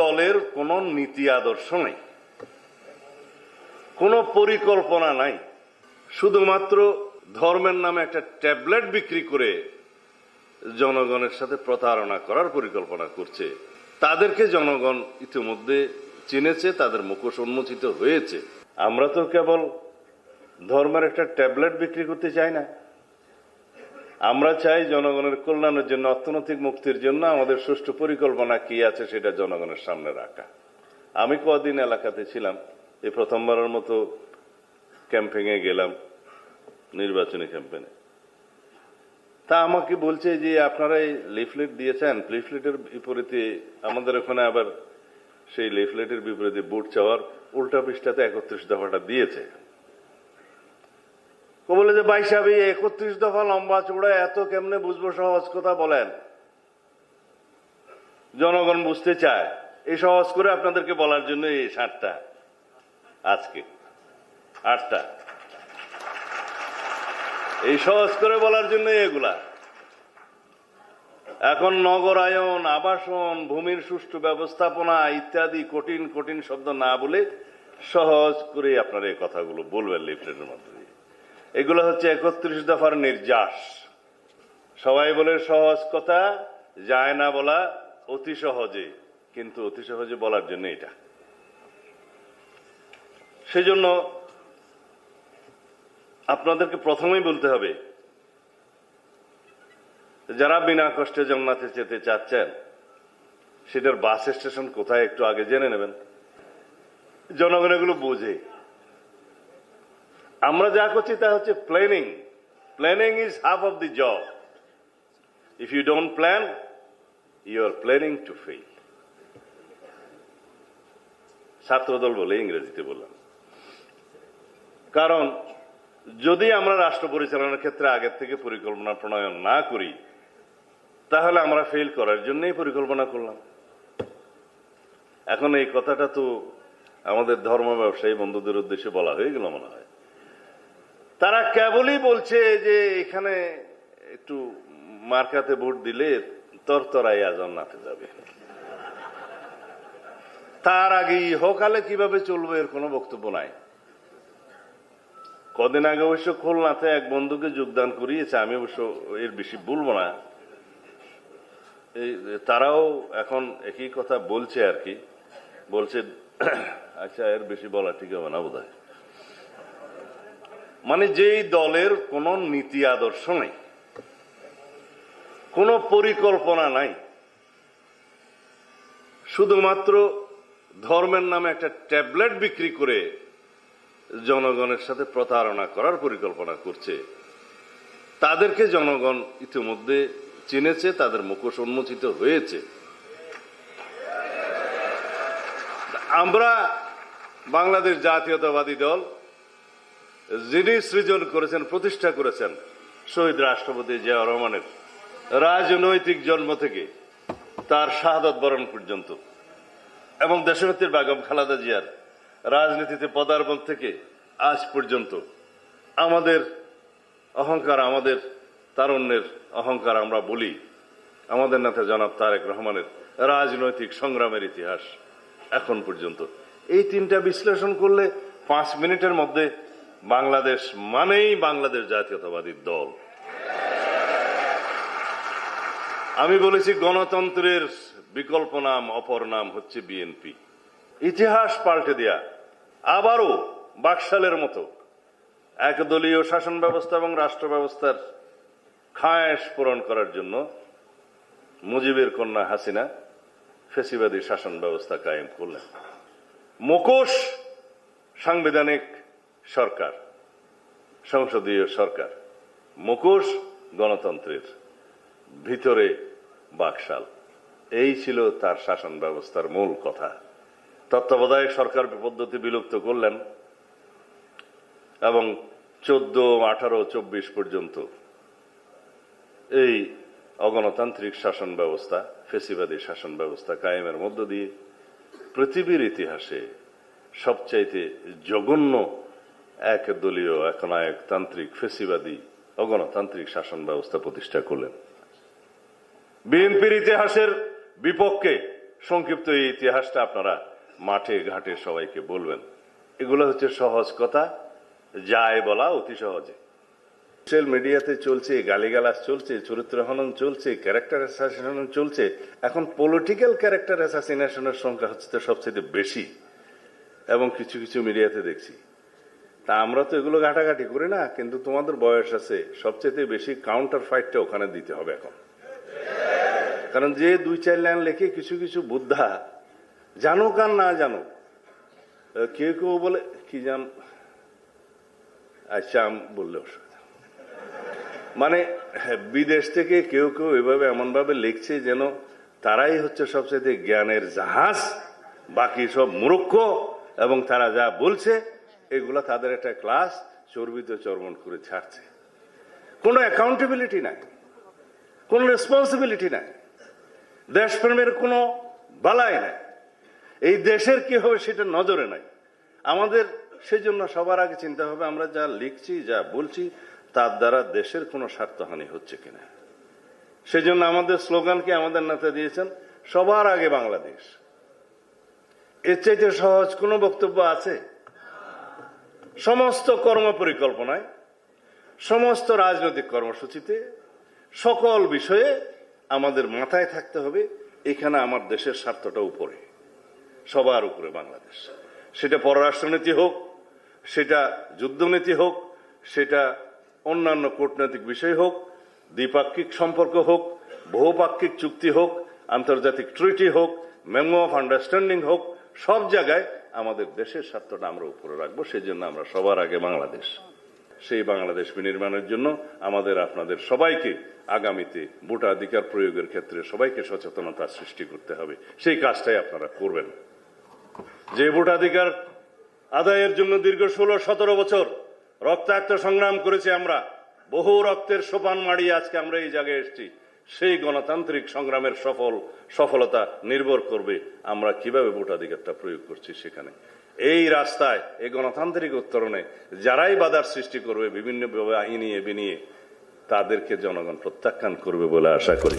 দলের কোনো নীতি আদর্শ নেই। কোনো পরিকল্পনা নাই। শুধুমাত্র ধর্মের নামে একটা ট্যাবলেট বিক্রি করে জনগণের সাথে প্রতারণা করার পরিকল্পনা করছে। তাদেরকে জনগণ ইতিমধ্যে চিনেছে, তাদের মুখোশ উন্মোচিত হয়েছে। আমরা তো কেবল ধর্মের একটা ট্যাবলেট বিক্রি করতে চাই না। আমরা চাই জনগণের কল্যাণের জন্য, অর্থনৈতিক মুক্তির জন্য আমাদের সুষ্ঠু পরিকল্পনা কি আছে সেটা জনগণের সামনে রাখা। আমি কদিন এলাকাতে ছিলাম, এই প্রথমবারের মতো ক্যাম্পেইন গেলাম, নির্বাচনী ক্যাম্পেইনে। তা আমাকে বলছে যে, আপনারা এই লিফলেট দিয়েছেন, লিফলেটের বিপরীতে আমাদের ওখানে আবার সেই লিফলেটের বিপরীতে ভোট চাওয়ার উল্টা পৃষ্ঠাতে একত্রিশ দফাটা দিয়েছে। ও বলে যে, ভাই সাহেব, এই একত্রিশ দফা লম্বা চৌড়া এত কেমনে বুঝব সহজ কথা বলেন? জনগণ বুঝতে চায়। এই সহজ করে আপনাদেরকে বলার জন্য এই সাতটা আজকে আটটা এই সহজ করে বলার জন্য এগুলা। এখন নগরায়ন, আবাসন, ভূমির সুষ্ঠু ব্যবস্থাপনা ইত্যাদি কঠিন কঠিন শব্দ না বলে সহজ করে আপনারা এই কথাগুলো বলবেন লিফলেটের মধ্যে দিয়ে। এগুলো হচ্ছে একত্রিশ দফার নির্যাস। সবাই বলে সহজ কথা, যায় না বলা অতি সহজে, কিন্তু অতি সহজে বলার জন্য এটা। সেজন্য আপনাদেরকে প্রথমেই বলতে হবে, যারা বিনা কষ্টে জান্নাতে যেতে চাচ্ছেন, সেটার বাস স্টেশন কোথায় একটু আগে জেনে নেবেন। জনগণ এগুলো বোঝে। আমরা যা করছি তা হচ্ছে planning planning is half of the job if you don't plan you are planning to fail ছাত্রদল বলে ইংরেজিতে বললাম। কারণ, যদি আমরা রাষ্ট্র পরিচালনার ক্ষেত্রে আগের থেকে পরিকল্পনা প্রণয়ন না করি, তাহলে আমরা ফেল করার জন্যই পরিকল্পনা করলাম। এখন এই কথাটা তো আমাদের ধর্ম ব্যবসায়ী বন্ধুদের উদ্দেশ্যে বলা হয়ে গেল মনে হয়। তারা কেবলই বলছে যে এখানে একটু মার্কাতে ভোট দিলে তরতরাই জান্নাতে যাবে। তার আগে ইহকালে কীভাবে চলবে এর কোনো বক্তব্য নাই। কদিন আগে অবশ্য খুলনাতে এক বন্ধুকে যোগদান করিয়েছে, আমি অবশ্য এর বেশি বলব না। তারাও এখন একই কথা বলছে আর কি। বলছে আচ্ছা এর বেশি বলা ঠিক হবে না বোধ মানে যেই দলের কোনো নীতি আদর্শ নেই, কোনো পরিকল্পনা নাই, শুধুমাত্র ধর্মের নামে একটা ট্যাবলেট বিক্রি করে জনগণের সাথে প্রতারণা করার পরিকল্পনা করছে, তাদেরকে জনগণ ইতিমধ্যে চিনেছে, তাদের মুখোশ উন্মোচিত হয়েছে। আমরা বাংলাদেশ জাতীয়তাবাদী দল যিনি সৃজন করেছেন, প্রতিষ্ঠা করেছেন, শহীদ রাষ্ট্রপতি জিয়া রহমানের রাজনৈতিক জন্ম থেকে তার শাহাদত বরণ পর্যন্ত এবং দেশনেত্রীর বেগম খালাদা জিয়ার রাজনীতিতে পদার্পণ থেকে আজ পর্যন্ত আমাদের অহংকার, আমাদের তারুণ্যের অহংকার আমরা বলি। আমাদের নেতা জনাব তারেক রহমানের রাজনৈতিক সংগ্রামের ইতিহাস এখন পর্যন্ত। এই তিনটা বিশ্লেষণ করলে পাঁচ মিনিটের মধ্যে বাংলাদেশ মানেই বাংলাদেশ জাতীয়তাবাদী দল। আমি বলেছি গণতন্ত্রের বিকল্প নাম, অপর নাম হচ্ছে বিএনপি ইতিহাস পাল্টে দেয়া, আবারও বাকশালের মতো। একদলীয় শাসন ব্যবস্থা এবং রাষ্ট্র ব্যবস্থার খায়েশ পূরণ করার জন্য মুজিবের কন্যা হাসিনা ফেসিবাদী শাসন ব্যবস্থা কায়েম করলেন। মুখোশ সাংবিধানিক সরকার, সংসদীয় সরকার, মুখোশ গণতন্ত্রের ভিতরে বাকশাল। এই ছিল তার শাসন ব্যবস্থার মূল কথা। তত্ত্বাবধায়ক সরকার পদ্ধতি বিলুপ্ত করলেন এবং চোদ্দ আঠারো, চব্বিশ পর্যন্ত এই অগণতান্ত্রিক শাসন ব্যবস্থা, ফেসিবাদী শাসন ব্যবস্থা কায়েমের মধ্য দিয়ে পৃথিবীর ইতিহাসে সবচাইতে জঘন্য এক দলীয় একনায়কতান্ত্রিক ফেসিবাদী অগণতান্ত্রিক শাসন ব্যবস্থা প্রতিষ্ঠা করলেন। বিএনপির ইতিহাসের বিপক্ষে সংক্ষিপ্ত এই ইতিহাসটা আপনারা মাঠে ঘাটে সবাইকে বলবেন। এগুলো হচ্ছে সহজ কথা, যায় বলা অতি সহজে। সোশ্যাল মিডিয়াতে চলছে, গালিগালাজ চলছে, চরিত্র হনন চলছে, ক্যারেক্টার অ্যাসাসিনেশন চলছে। এখন পলিটিক্যাল ক্যারেক্টার অ্যাসাসিনেশনের সংখ্যা হচ্ছে তো সবচেয়ে বেশি। এবং কিছু কিছু মিডিয়াতে দেখছি। তা আমরা তো এগুলো ঘাটাঘাটি করি না কিন্তু তোমাদের বয়স আছে সবচেয়ে বেশি কাউন্টার ফাইটটা ওখানে দিতে হবে এখন। কারণ যে দুই চার লাইন লেখে কিছু কিছু বুদ্ধা জানুক আর না জানুক কেউ কেউ বলে কি জান আচ্ছা আম বললে অসুবিধা মানে হ্যাঁ, বিদেশ থেকে কেউ কেউ এভাবে এমন ভাবে লিখছে যেন তারাই হচ্ছে সবচেয়ে জ্ঞানের জাহাজ বাকি সব মূর্খ এবং তারা যা বলছে এগুলা তাদের একটা ক্লাস চর্বিত চর্মন করে ছাড়ছে। কোনো অ্যাকাউন্টেবিলিটি নাই, কোনো রেসপন্সিবিলিটি নাই, দেশপ্রেমের কোনো বালাই নাই। এই দেশের কি হবে সেটা নজরে নাই। আমাদের সেজন্য সবার আগে চিন্তা হবে আমরা যা লিখছি, যা বলছি, তার দ্বারা দেশের কোনো স্বার্থহানি হচ্ছে কিনা। সেজন্য আমাদের স্লোগানকে আমাদের নেতা দিয়েছেন? সবার আগে বাংলাদেশ। এর চাইতে সহজ কোনো বক্তব্য আছে? সমস্ত কর্ম পরিকল্পনায় সমস্ত রাজনৈতিক কর্মসূচিতে, সকল বিষয়ে আমাদের মাথায় থাকতে হবে, এখানে আমার দেশের স্বার্থটা উপরে, সবার উপরে বাংলাদেশ। সেটা পররাষ্ট্রনীতি হোক, সেটা যুদ্ধনীতি হোক, সেটা অন্যান্য কূটনৈতিক বিষয় হোক, দ্বিপাক্ষিক সম্পর্ক হোক, বহুপাক্ষিক চুক্তি হোক, আন্তর্জাতিক ট্রিটি হোক, মেমো অফ আন্ডারস্ট্যান্ডিং হোক, সব জায়গায় আমাদের দেশের স্বার্থটা আমরা উপরে রাখব সেই জন্য আমরা সবার আগে বাংলাদেশ। সেই বাংলাদেশ বিনির্মাণের জন্য আমাদের, আপনাদের সবাইকে আগামীতে ভোটাধিকার প্রয়োগের ক্ষেত্রে সবাইকে সচেতনতা সৃষ্টি করতে হবে। সেই কাজটাই আপনারা করবেন। যে ভোটাধিকার আদায়ের জন্য দীর্ঘ ষোলো, সতেরো বছর রক্তাক্ত সংগ্রাম করেছি আমরা, বহু রক্তের সোপান মাড়িয়ে আজকে আমরা এই জায়গায় এসেছি। সেই গণতান্ত্রিক সংগ্রামের সফল, সফলতা নির্ভর করবে আমরা কীভাবে ভোটাধিকারটা প্রয়োগ করছি সেখানে। এই রাস্তায়, এই গণতান্ত্রিক উত্তরণে যারাই বাধার সৃষ্টি করবে বিভিন্ন আইনিয়ে বিনিয়ে তাদেরকে জনগণ প্রত্যাখ্যান করবে বলে আশা করি।